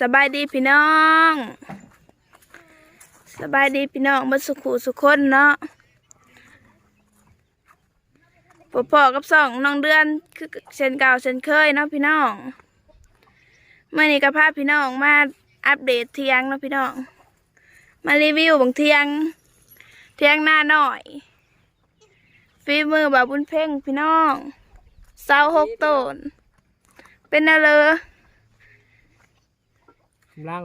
สบายดีพี่น้อง สบายดีพี่น้องมาสุขุสุขคนเนาะปอปอกับสองน้องเดือนคือเช่นเก่าเช่นเคยเนาะพี่น้องเมื่อนี้ก็พาพี่น้องมาอัปเดตเทียงเนาะพี่น้อง มารีวิวบางเทียง เทียงหน้าหน่อยฝีมือบาบุญเพ่งพี่น้องเสาหกต้น เป็นอะไร กำลัง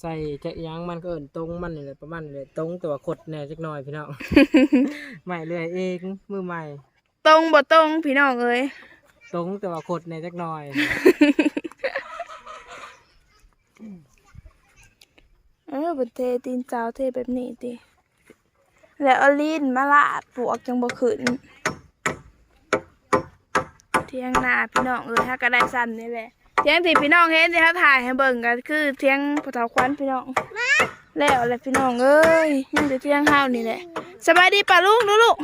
ใส่จะยางมันก็เอินตรงมันนี่แหละประมาณนี่แหละตรงแต่ว่าขดแหน่จักหน่อยพี่น้อง ใหม่เลยเองมือใหม่ ตรงบ่ตรงพี่น้องเอ้ยตรงแต่ว่าขดแหน่จักหน่อย เออบนเทตีนเจ้าเทแบบนี้ติแล้วเอาลีนมาลาดปวกจังบ่ขึ้นเที่ยงหน้าพี่น้องเอ้ยถ้าก็ได้ซ้ำนี่แหละ เที่ยงที่พี่น้องเห็นที่เขาถ่ายให้เบิ่งก็คือเที่ยงปะเทาควันพี่น้องแล้วแหละพี่น้องเอ้ยยังแต่เที่ยงห้าวนี่แหละสบายดีป่ะลุงดูลูก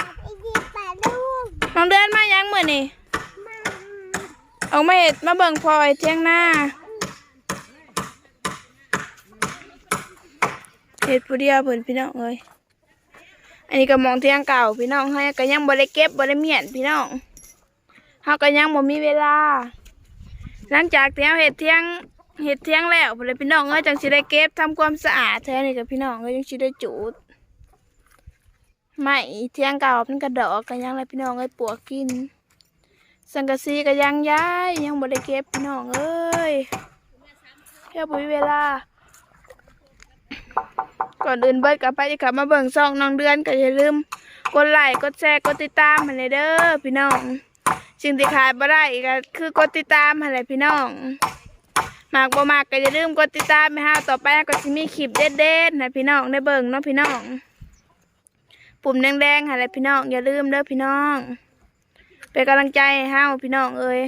น้องเดินมายังมื้อนี่ออกมาเฮ็ดมาเบิ่งพลอยเที่ยงหน้าเฮ็ดผู้เดียวเพิ่นพี่น้องเอ้ยอันนี้ก็มองเที่ยงเก่าพี่น้องเฮาก็ยังบ่ได้เก็บบ่ได้เมียนพี่น้องเฮาก็ยังบ่มีเวลา หลังจากที่เฮาเฮ็ดเที่ยงเฮ็ดเที่ยงแล้วพุ่นเลยพี่น้องเอ้ยจังสิได้เก็บทำความสะอาดแท้นี่ก็พี่น้องเอ้ยจังสิได้จูดไม้เที่ยงเก่ามันก็ดอกก็ยังเลยพี่น้องเอ้ยปวกกิน สังกะสีก็ยังย้ายยังบ่ได้เก็บพี่น้องเอ้ยแค่บ่มเวลาก่อนอื่นเบิร์ดกลับไปกลับมาเบิ่งซองน้องเดือนก็อย่าลืม กดไลค์กดแชร์กดติดตามให้เลยเด้อพี่น้อง สิ่งที่ขาดบ่ได้ก็คือกดติดตามให้เลยพี่น้องมากบ่มากก็อย่าลืมกดติดตามให้เฮาต่อไปก็สิมีคลิปเด็ดๆให้พี่น้องได้เบิ่งเนาะพี่น้อง ปุ่มแดงๆให้เลยพี่น้องอย่าลืมเด้อพี่น้องเป็นกำลังใจให้เฮาพี่น้องเอ้ย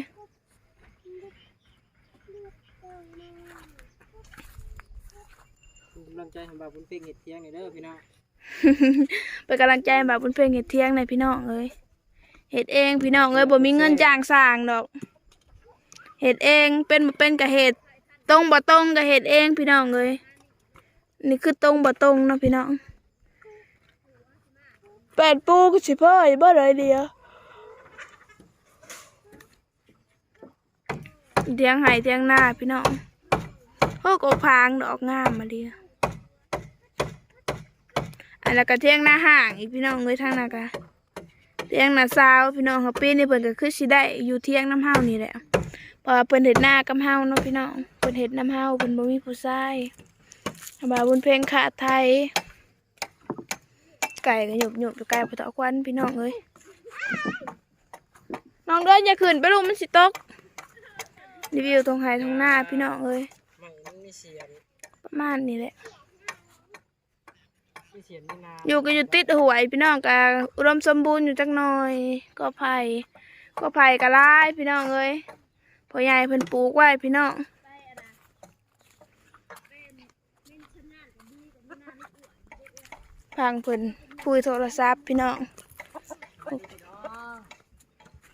กำลังใจของบ่าวบุญเพ่งเห็ดเทียงนี่เด้อพี่น้อง เป็นกำลังใจให้บ่าวบุญเพ่งเห็ดเที่ยงในพี่น้องเอ้ย เห็ดเองพี่น้องเอ้ยบ่มีเงินจ้างสร้างดอกเห็ดเองเป็นบ่เป็นกับเห็ดตรงบ่ตรงกับเห็ดเองพี่น้องเอ้ยนี่คือตรงบ่ตรงเนาะพี่น้องแปดปูก็สิพ่อยบ่เลยเดียวเทียงไห้เทียงหน้าพี่น้องโอ้กพางดอกงามมาเดียวอันแล้วก็เทียงหน้าห่างอีกพี่น้องเลยทางหน้ากะ เที่ยงหน้าซาวพี่น้องเขาปีนี่เพิ่นก็คือสิได้อยู่เที่ยงน้ำเฮานี่แหละเพราะว่าเพิ่นเฮ็ดหน้ากับเฮาเนาะพี่น้องเพิ่นเฮ็ดน้ำเฮาเพิ่นบ่มีผู้ชายบาบุญเพลงขาดไทย ไก่ก็หยบหยบอยู่ไก่พุทธควันพี่น้องเอ้ยน้องเดินอย่าขึ้นไปลูกมันสิตกรีวิวตรงไห้ตรงหน้าพี่น้องเอ้ยใหม่มันมีเสียงประมาณนี้แหละมี เสียงนี่นาอยู่ก็อยู่ติดหวยพี่น้องก็อุดมสมบูรณ์อยู่จักหน่อย ก็ไผ่ก็ไผ่ก็ร้ายพี่น้องเอ้ยพ่อใหญ่เพิ่นปลูกไว้พี่น้องพังเพิ่นคุยโทรศัพท์พี่น้อง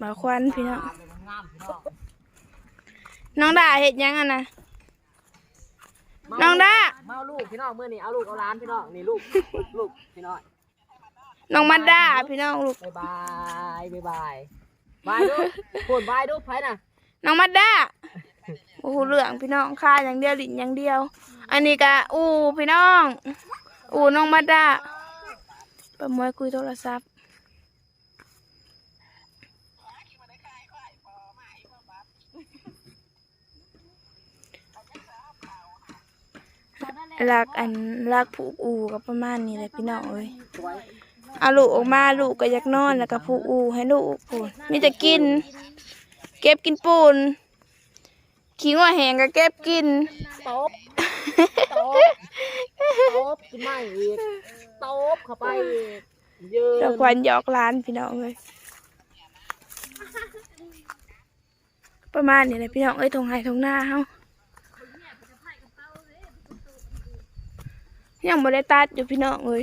บ่าควันพี่น้องน้องน้องดาเฮ็ดยังอะนะ น้องดามาเอาลูกพี่น้องเมื่อนี้เอาลูกเอาหล้านพี่น้องนี่ลูกลูกพี่น้องน้องมาดาพี่น้องลูก บายบายบายบายบายดูพูดบายดูไผน่ะน้องมาดาโอ้โหเหลืองพี่น้องค่าอย่างเดียวลิ้นอย่างเดียว อันนี้ก็อูพี่น้อง อูน้องมาดาประมวยคุยโทรศัพท์ ลักอันลักผูกอูก็ประมาณนี้แหละพี่น้องเอ้ยเอาลูกออกมาลูกก็อยากนอนแล้วก็ผูกอูให้ลูกพูนมีแต่กิน เก็บกินปูนขี้งัวแหงก็เก็บกินตบตบตบกินไม่อีกตบเข้าไปอีกยืนเดี๋ยวควันหยอกร้านพี่น้องเลยประมาณนี้แหละพี่น้องเอ้ยทงไห้ทงหน้าเฮา ยังบ่ได้ตัดอยู่พี่น้องเลย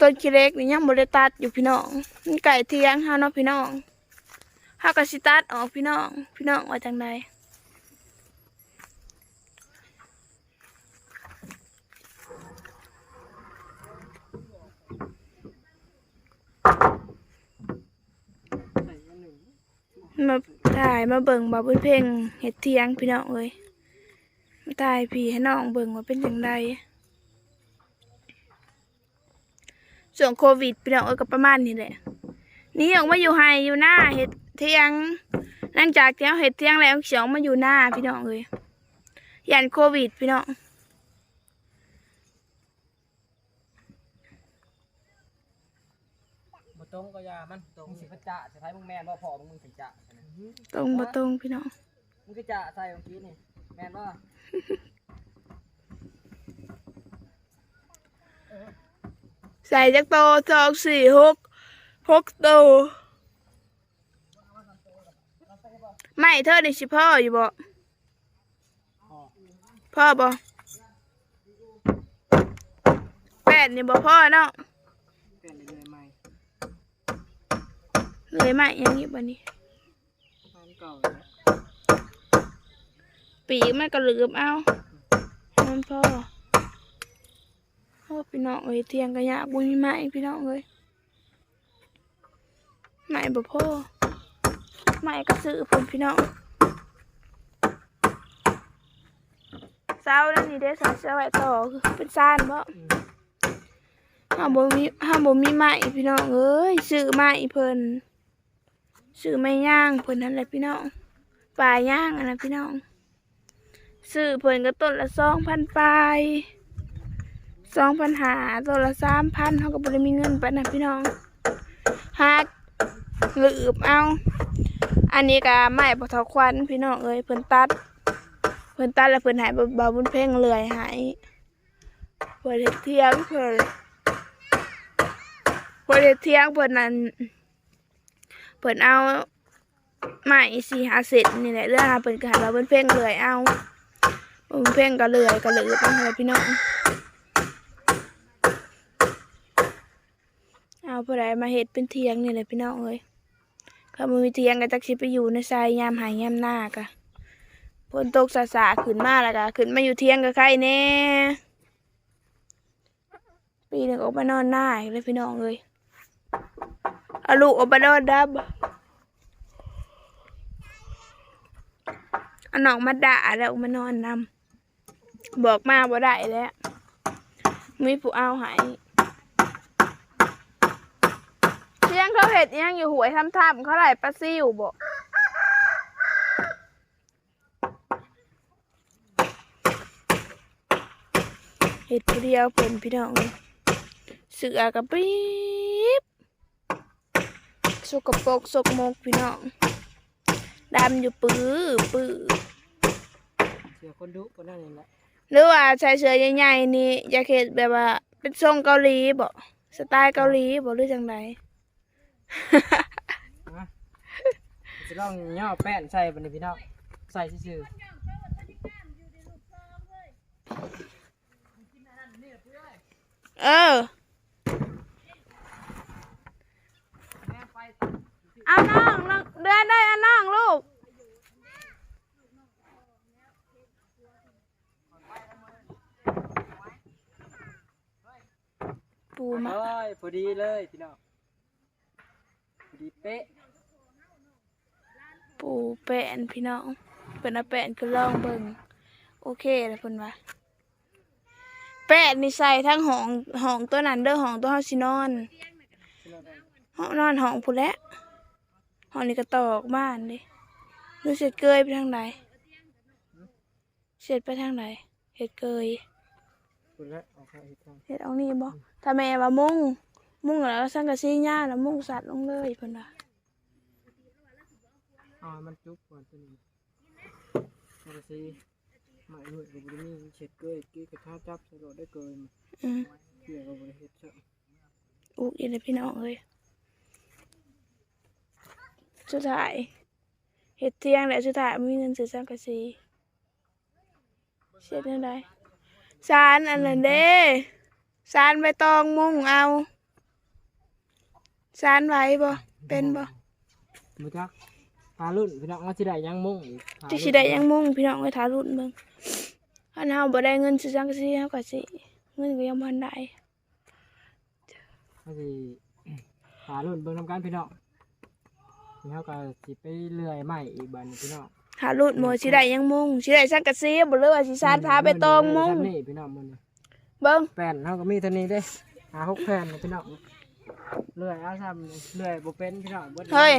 ต้นขี้เล็กนี่ยังบ่ได้ตัดอยู่พี่น้องมันไก่เทียงเฮาเนาะพี่น้องเฮเฮาก็สิตัดออกพี่น้อง พี่น้องว่าจังไดใส่อันหนมาถ่ายมาเบิ่งบาบุญเพ่งเฮ็ดเทียงพี่น้องเอ้ย มาถ่ายพี่ให้น้องเบิ่งว่าเป็นจังไดส่วนโควิดพี่น้องเอ้ยก็ประมาณนี้แหละหนี่ออกมาอยู่ไฮอยู่หน้าเฮ็ดเทียงหลังจากที่เราเฮ็ดเทียงแล้วเสียงมาอยู่หน้าพี่น้องเอ้ยยันโควิดพี่น้องบ่ตรงก็อยามันตรงมึงสิพระจะจะใช้มึงแมนว่าพอมึงมึงสิจะใช่ไหมตรงบ่ตรงพี่น้องมึงก็จะใส่เมื่อกี้นี่แมนว่า ใส่จักโตสองสี่หกหกโตไม่เธอได้สิพ่ออยู่บ่พ่อบ่แปดนี่บ่พ่อเนาะเปลี่ยนเลยใหม่เลยไม่ยังนี้บ่นี่อันเก่าแล้ว ปีกมันก็ลืมเอาให้มันพ่อพ่อพี่น้องเอ้ยเทียงกันยาบุญมีไม้พี่น้องเอ้ยไม้บ่พ่อไม้ก็ซื้อพุ่นพี่น้องเศร้านั่นนี่เด้สาวเสื้อไว้ต่อคือเป็นซ่านบ่ห้าบ่มีห้าบ่มีไม้พี่น้องเอ้ยซื้อไม้เพิ่นซื้อไม้ย่างเพิ่นนั่นแหละพี่น้องปลาย่างอันนั้นพี่น้อง ซื้อเพิ่นก็ต้นละสองพันปลายสองพันหาต้นละสามพันเขาก็บ่ได้มีเงินไปนนะพี่น้องหักลืบเอา อันนี้ก็ไม้ปะทอควันพี่น้องเอ้ยเพิ่นตัด เพิ่นตัดแล้วเพิ่นหายบาบุญเพ่งเลื่อยหายเพิ่นเที่ยงเพิ่นเพิ่นเที่ยงเพิ่นนั่นเพิ่นเอาไม้สี่หาเศษนี่แหละเรื่องหาเพิ่นก็ให้บ่าบุญเพ่งเลื่อยเอา ผมเพ่งก็เลื่อยก็เลือตั้งเลยพี่น้อง เอาผู้ใดมาเห็ดเป็นเทียงนี่เลยพี่น้องเอ้ยข้ามือเทียงก็จักสิไปอยู่ในทรายยามหายยามหน้ากะฝนตกสาสาขึ้นมาแล้วก็ขึ้นมาอยู่เทียงกับใครแน่ปีหนึ่งออกมานอนหน้าเลยพี่น้องเอ้ยอาลูกออกมานอนดับเอาน้องมาด่าแล้วออกมานอนนำ บอกมาบ่ได้แล้วมีผู้เอาหายเที่ยงเขาเห็ดยังอยู่หวยทำทำเขาไหลปลาซิวบ่เห็ดผู้เดียวเพิ่นพี่น้องเอ้ยเสือกับปี๊บสกปรกสกมกพี่น้องดำอยู่ปื้อปื้อเสือคนดุก็นั่นเองแหละ หรือว่าใช้เสื้อใหญ่ๆนี่อยากเห็นแบบว่าเป็นทรงเกาหลีบ่สไตล์เกาหลีบ่หรือจังไดนะจะลองย่อแป้นใส่บัดนี้พี่น้องใส่ซื่อเออ เอาน้องน้องเดือนได้เอาน้องลูก ปูๆมาโอ้ยพอดีเลยพี่น้องพอดีเป๊ะปูแป้นพี่น้องเป็นเอาแป้นก็ลองเบิ่งโอเคแล้วเพิ่นว่าแป้นนี่ใส่ทั้งห้องห้องตัวนั้นเด้อห้องตัวเฮาสินอนห้องนอนห้องผู้นแหละห้องนี้ก็ตอกบ้านดิรู้เสร็จเกยไปทางไหนเสร็จไปทางไหนเห็ดเกย คุณแล้วเอาเข้าอีกครั้งเห็ดเอานี่บ่ถ้าแม่ว่ามุ่ง มุ่งแล้วสังกะสีหญ้าแล้วมุ่งสัตว์ลงเลยเพิ่นว่าเอาให้มันจุบก่อนตัวนี้มันก็สิหมายหน่วยก็บ่ได้มีเช็ดเกยกี้กระทาจับใส่รถได้เกยมาอืมเกี่ยวก็บ่ได้เฮ็ดซะอุกอีเลยพี่น้องเอ้ยสุดท้ายเห็ดเที่ยงแล้วสุดท้ายมีเงินซื้อสังกะสีเสร็จยังไง สารอันนั้นเด้สารใบตองมุ่งเอาสารไว้บ่เป็นบ่บ่จักหารุ่นพี่น้องว่าสิได้ยังมุ่งอีกหาจะรุ่นสิได้ยังมุ่งพี่น้องไปทารุ่นเบิ่งอันเฮาบ่ได้เงินซื้อจังซี่เฮาก็สิเงินก็ยังบ่ทันได้ว่าสิหารุ่นเบิ่งทำการพี่น้องนี่เขาก็สิไปเลื่อยใหม่อีกบัดนพี่น้อง ทารุ่นบ่สิได้ยังมุ่งสิได้สังกะสีบ่หรือว่าสิซานพาไปตองมุ่งนี่พี่น้องมันเบิ่งแผ่นเขาก็มีเท่านี้เด้หาหกแผ่นนะพี่น้องเลื่อยเอาทำเลื่อยบ่เป็นพี่น้องบิดเฮ้ย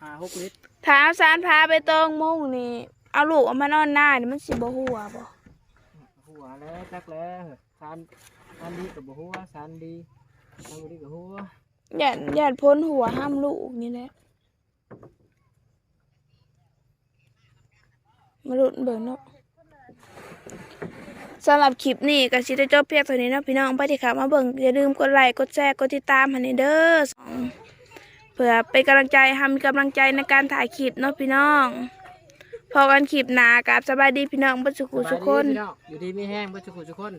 หาหกลิตรถ้าเอาซานพาไปตองมุ่งนี่ เอาลูกเอามานอนหน้านี่มันสิบ่หัวบ่หัวแล้วจักแล้วสารสารดีกับหัวสารดีสารบ่ดีกับหัวย่านย่านพ้นหัวห้ามลูกนี่แหละ มาลุ้นเบิ่งเนาะสำหรับคลิปนี้ก็สิได้จบเพียงเท่านี้เนาะพี่น้องไปที่ข่ามาเบิ่งอย่าลืมกดไลค์กดแชร์กดติดตามให้เด้อสองเพื่อเป็นกำลังใจให้มีกำลังใจในการถ่ายคลิปเนาะพี่น้องพอกันคลิปหนากับสบายดีพี่น้องบัสุขุสุคนสบายดีพี่น้องอยู่ดีมีแห้งเบ่ทุกคนทุกคน